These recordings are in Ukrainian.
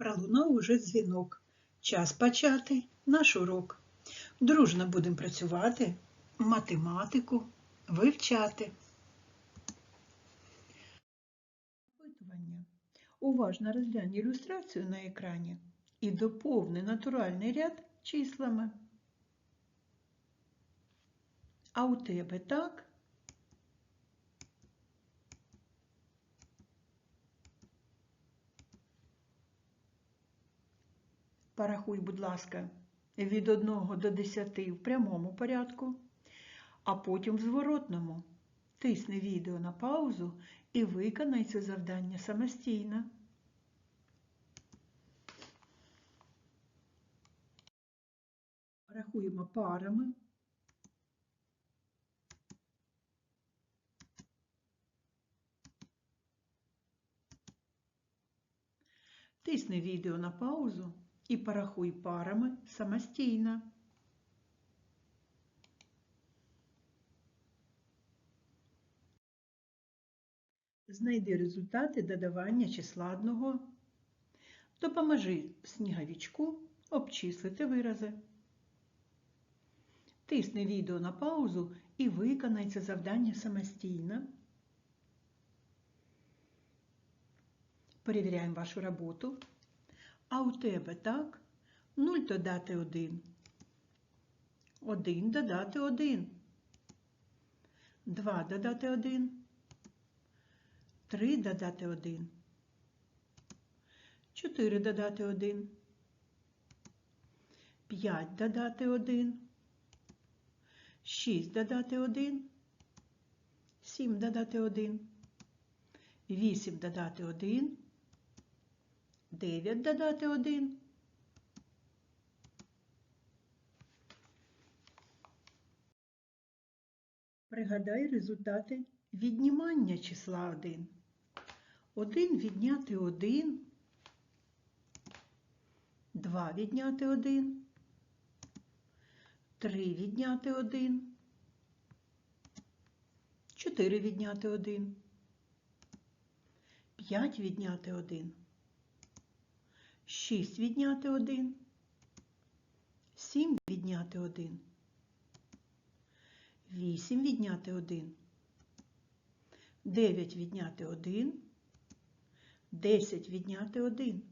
Пролунав уже дзвінок. Час почати наш урок. Дружно будемо працювати, математику вивчати. Уважно розглянь ілюстрацію на екрані і доповни натуральний ряд числами. А у тебе так? Порахуй, будь ласка, від 1 до 10 в прямому порядку, а потім в зворотному. Тисни відео на паузу і виконай це завдання самостійно. Рахуємо парами. Тисни відео на паузу і порахуй парами самостійно. Знайди результати додавання числа одного. Допоможи сніговичку обчислити вирази. Тисни відео на паузу і виконай це завдання самостійно. Перевіряємо вашу роботу. А у тебе так? 0 додати 1. 1 додати 1. 2 додати 1. 3 додати 1. 4 додати 1. 5 додати 1. 6 додати 1. 7 додати 1. 8 додати 1. 9 додати 1. Пригадай результати віднімання числа 1. 1 відняти 1. 2 відняти 1. 3 відняти 1. 4 відняти 1. 5 відняти 1. 6 відняти 1, 7 відняти 1, 8 відняти 1, 9 відняти 1, 10 відняти 1.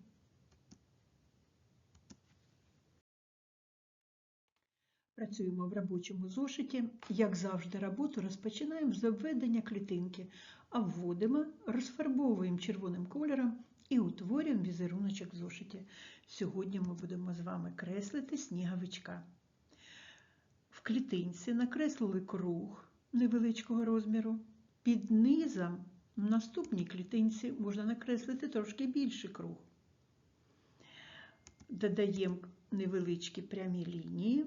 Працюємо в робочому зошиті. Як завжди, роботу розпочинаємо з обведення клітинки, а вводимо, розфарбовуємо червоним кольором і утворюємо візеруночок в зошиті. Сьогодні ми будемо з вами креслити сніговичка. В клітинці накреслили круг невеличкого розміру. Під низом в наступній клітинці можна накреслити трошки більший круг. Додаємо невеличкі прямі лінії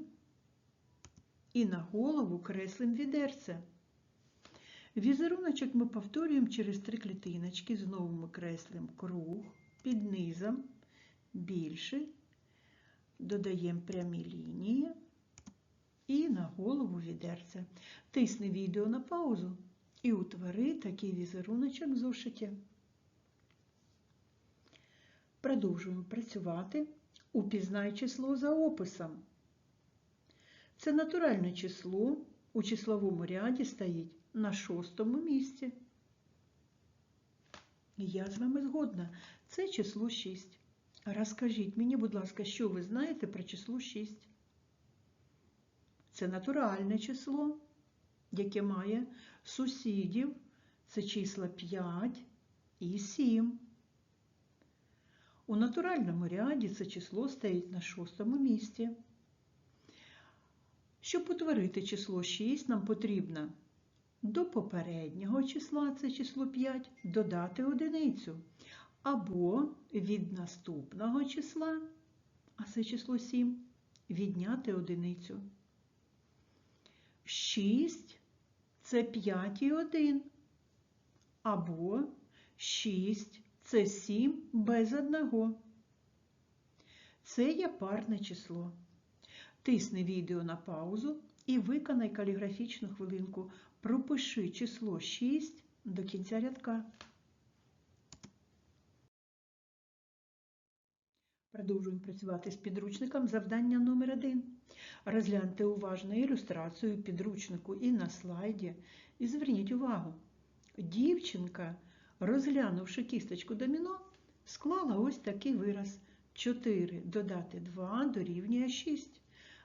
і на голову креслимо відерце. Візеруночок ми повторюємо через три клітиночки. Знову ми креслимо круг під низом, більший, додаємо прямі лінії і на голову відерце. Тисни відео на паузу і утвори такий візеруночок в зошиті. Продовжуємо працювати. Упізнай число за описом. Це натуральне число у числовому ряді стоїть на шостому місці. Я з вами згодна. Це число 6. Розкажіть мені, будь ласка, що ви знаєте про число 6? Це натуральне число, яке має сусідів. Це числа 5 і 7. У натуральному ряді це число стоїть на шостому місці. Щоб утворити число 6, нам потрібно до попереднього числа, це число 5, додати одиницю. Або від наступного числа, а це число 7, відняти одиницю. 6 це 5 і 1. Або 6 це 7 без одного. Це є парне число. Тисни відео на паузу і виконай каліграфічну хвилинку. Пропиши число 6 до кінця рядка. Продовжуємо працювати з підручником завдання номер 1 Розгляньте уважно ілюстрацію підручнику і на слайді. І зверніть увагу. Дівчинка, розглянувши кісточку доміно, склала ось такий вираз. 4 додати 2 дорівнює 6.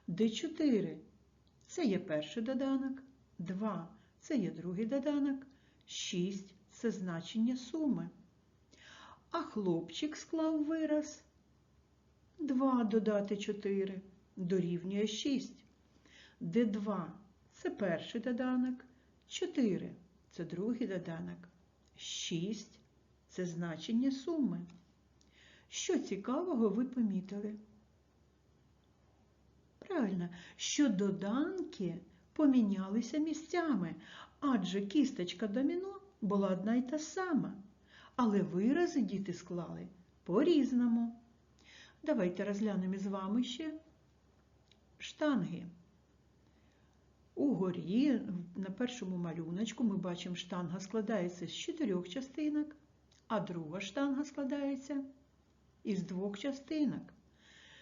Де 4 – це є перший доданок, 2 – це є другий доданок, 6 – це значення суми. А хлопчик склав вираз 2 додати 4 дорівнює 6, де 2 – це перший доданок, 4 – це другий доданок, 6 – це значення суми. Що цікавого ви помітили? Правильно, що доданки помінялися місцями, адже кісточка доміно була одна й та сама, але вирази діти склали по-різному. Давайте розглянемо з вами ще штанги. Угорі на першому малюночку ми бачимо, штанга складається з чотирьох частинок, а друга штанга складається із двох частинок.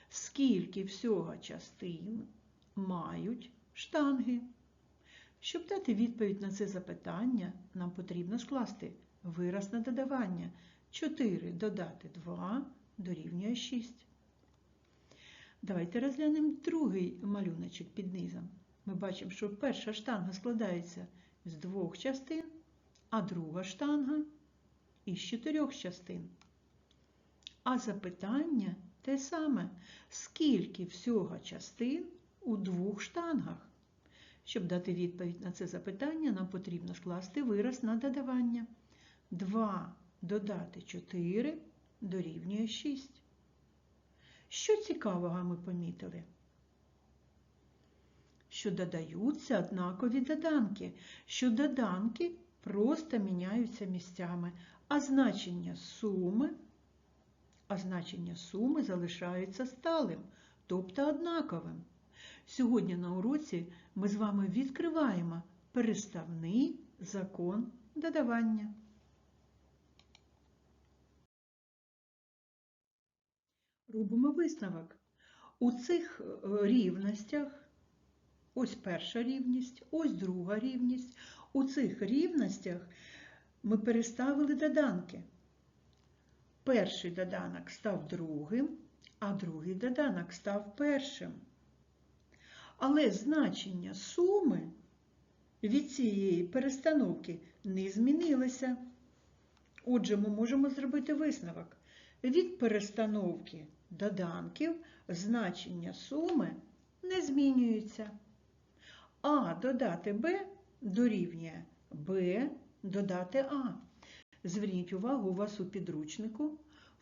Скільки всього частин мають штанги? Щоб дати відповідь на це запитання, нам потрібно скласти вираз на додавання. 4 додати 2 дорівнює 6. Давайте розглянемо другий малюночок під низом. Ми бачимо, що перша штанга складається з двох частин, а друга штанга із чотирьох частин. А запитання те саме, скільки всього частин у двох штангах? Щоб дати відповідь на це запитання, нам потрібно скласти вираз на додавання. 2 додати 4 дорівнює 6. Що цікавого ми помітили? Що додаються однакові доданки, що доданки просто міняються місцями, а значення суми, а значення суми залишаються сталим, тобто однаковим. Сьогодні на уроці ми з вами відкриваємо переставний закон додавання. Робимо висновок. У цих е, рівностях, ось перша рівність, ось друга рівність, у цих рівностях ми переставили доданки. Перший доданок став другим, а другий доданок став першим. Але значення суми від цієї перестановки не змінилося. Отже, ми можемо зробити висновок. Від перестановки доданків значення суми не змінюється. А додати Б дорівнює Б додати А. Зверніть увагу, у вас у підручнику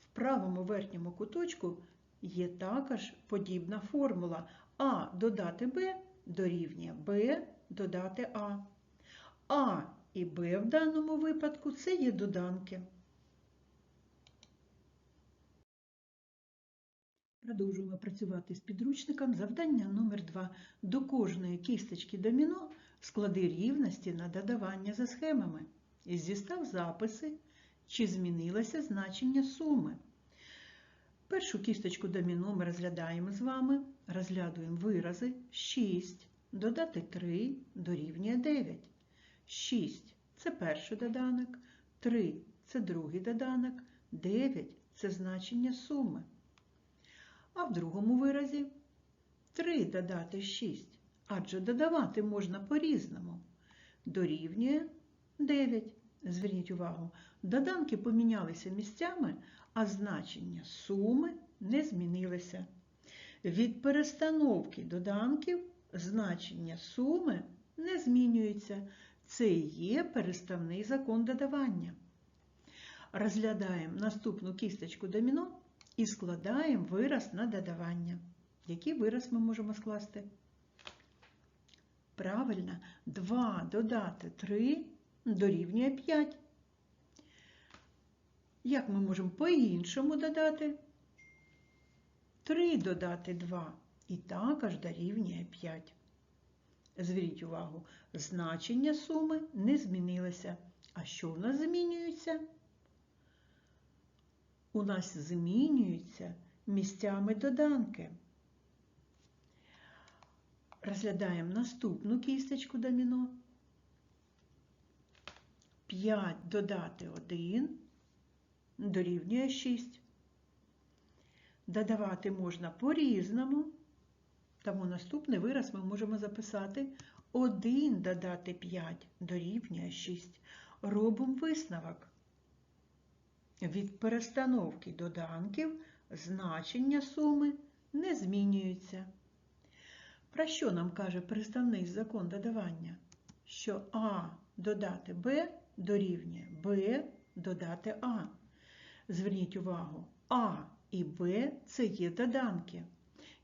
в правому верхньому куточку є також подібна формула А додати Б дорівнює Б додати А. А і Б в даному випадку це є доданки. Продовжуємо працювати з підручником. Завдання номер 2 До кожної кісточки доміно склади рівності на додавання за схемами. І зістав записи, чи змінилося значення суми. Першу кісточку доміно ми розглядаємо з вами. Розглядуємо вирази 6, додати 3 дорівнює 9. 6 це перший доданок, 3 це другий доданок, 9 це значення суми. А в другому виразі 3 додати 6, адже додавати можна по-різному. Дорівнює 9. Зверніть увагу, доданки помінялися місцями, а значення суми не змінилися. Від перестановки доданків значення суми не змінюється. Це і є переставний закон додавання. Розглядаємо наступну кісточку доміно і складаємо вираз на додавання. Який вираз ми можемо скласти? Правильно, 2 додати 3 дорівнює 5. Як ми можемо по-іншому додати? 3 додати 2 і також дорівнює 5. Зверніть увагу, значення суми не змінилося. А що в нас змінюється? У нас змінюється місцями доданки. Розглядаємо наступну кісточку доміно. 5 додати 1 дорівнює 6. Додавати можна по-різному, тому наступний вираз ми можемо записати 1 додати 5 дорівнює 6. Робимо висновок. Від перестановки доданків значення суми не змінюються. Про що нам каже приставний закон додавання? Що А додати Б дорівнює Б додати А. Зверніть увагу, А і Б це є доданки.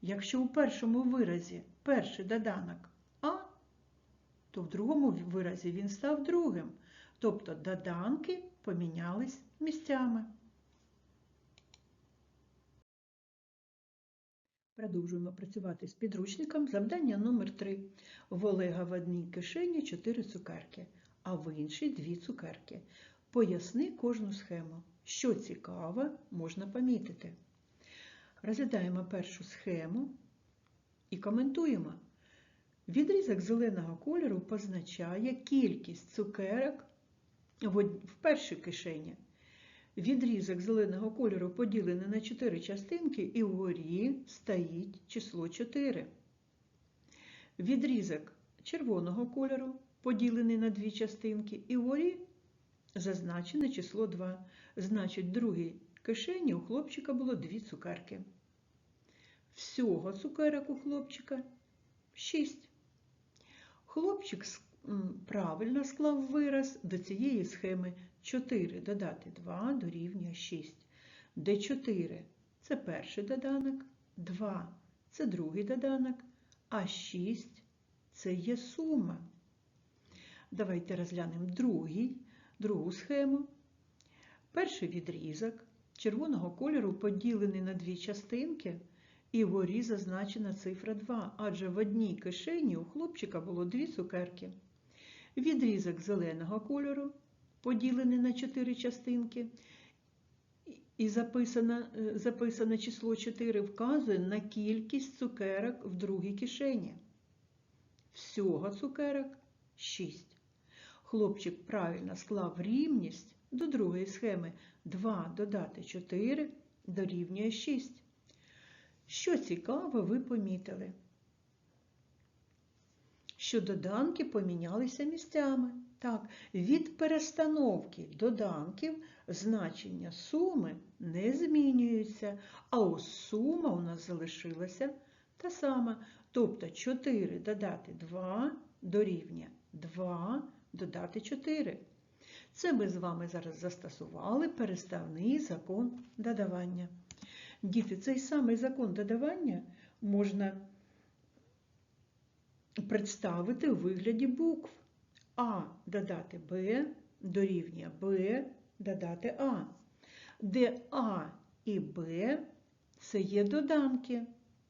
Якщо у першому виразі перший доданок А, то в другому виразі він став другим. Тобто доданки помінялись місцями. Продовжуємо працювати з підручником. Завдання номер 3 В Олега в одній кишені 4 цукерки, а в іншій 2 цукерки. Поясни кожну схему. Що цікаве, можна помітити. Розглядаємо першу схему і коментуємо. Відрізок зеленого кольору позначає кількість цукерок в першій кишені. Відрізок зеленого кольору поділений на 4 частинки і вгорі стоїть число 4. Відрізок червоного кольору поділений на дві частинки і вгорі зазначене число 2. Значить, в другій кишені у хлопчика було 2 цукерки. Всього цукерок у хлопчика 6. Хлопчик правильно склав вираз до цієї схеми 4 додати 2 дорівнює 6, де 4 це перший доданок, 2 це другий доданок, а 6 це є сума. Давайте розглянемо другий, другу схему. Перший відрізок червоного кольору поділений на дві частинки. І вгорі зазначена цифра 2, адже в одній кишені у хлопчика було дві цукерки. Відрізок зеленого кольору, поділений на 4 частинки, і записане, записане число 4 вказує на кількість цукерок в другій кишені. Всього цукерок 6. Хлопчик правильно склав рівність до другої схеми 2 додати 4 дорівнює 6. Що цікаво, ви помітили, що доданки помінялися місцями. Так, від перестановки доданків значення суми не змінюються, а ось сума у нас залишилася та сама. Тобто 4 додати 2 дорівнює 2 додати 4. Це ми з вами зараз застосували переставний закон додавання. Діти, цей самий закон додавання можна представити у вигляді букв. А додати Б дорівнює Б додати А, де А і Б це є доданки,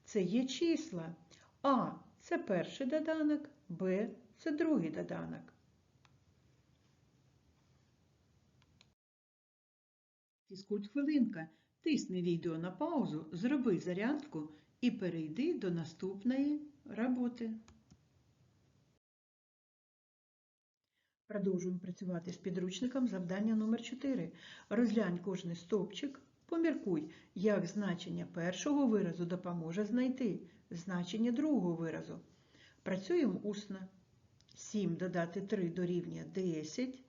це є числа. А це перший доданок, Б це другий доданок. Фізкульт хвилинка. Тисни відео на паузу, зроби зарядку і перейди до наступної роботи. Продовжуємо працювати з підручником завдання номер 4 Розглянь кожний стовпчик, поміркуй, як значення першого виразу допоможе знайти значення другого виразу. Працюємо усно. 7 додати 3 дорівнює 10,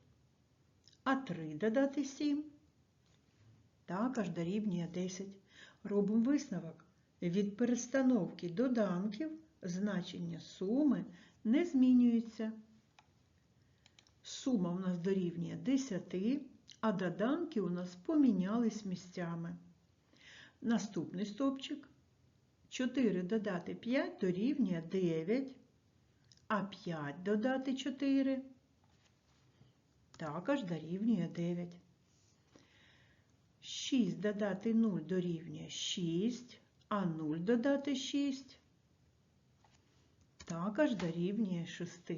а 3 додати 7 також дорівнює 10. Робимо висновок. Від перестановки доданків значення суми не змінюється. Сума у нас дорівнює 10, а доданки у нас помінялись місцями. Наступний стовпчик. 4 додати 5 дорівнює 9, а 5 додати 4 також дорівнює 9. 6 додати 0 дорівнює 6, а 0 додати 6 також дорівнює 6.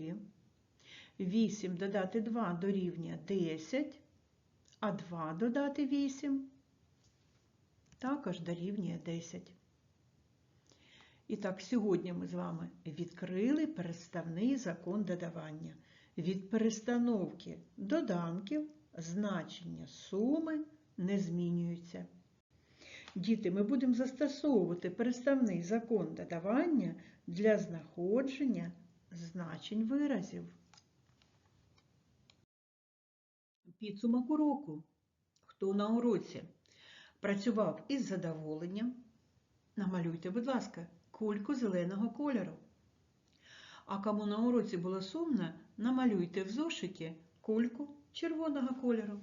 8 додати 2 дорівнює 10, а 2 додати 8 також дорівнює 10. І так, сьогодні ми з вами відкрили переставний закон додавання. Від перестановки доданків значення суми не змінюються. Діти, ми будемо застосовувати переставний закон додавання для знаходження значень виразів. Підсумок уроку. Хто на уроці працював із задоволенням, намалюйте, будь ласка, кульку зеленого кольору. А кому на уроці було сумно, намалюйте в зошиті кульку червоного кольору.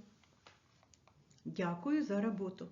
Дякую за роботу.